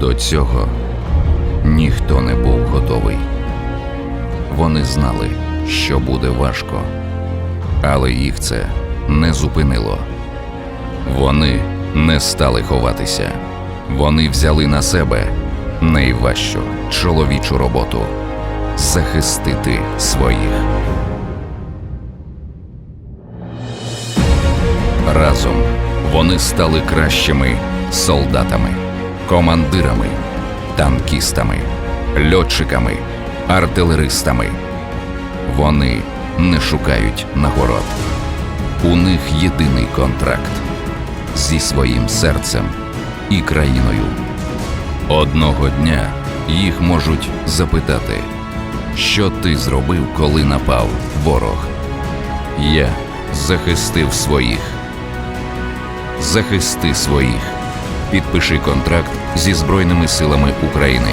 До цього ніхто не був готовий. Вони знали, що буде важко, але їх це не зупинило. Вони не стали ховатися. Вони взяли на себе найважчу чоловічу роботу захистити своїх. Разом вони стали кращими солдатами, командирами, танкістами, льотчиками, артилеристами. Вони не шукають нагород. У них єдиний контракт зі своїм серцем і країною. Одного дня їх можуть запитати, що ти зробив, коли напав ворог. Я захистив своїх. Захисти своїх. Підпиши контракт зі Збройними силами України.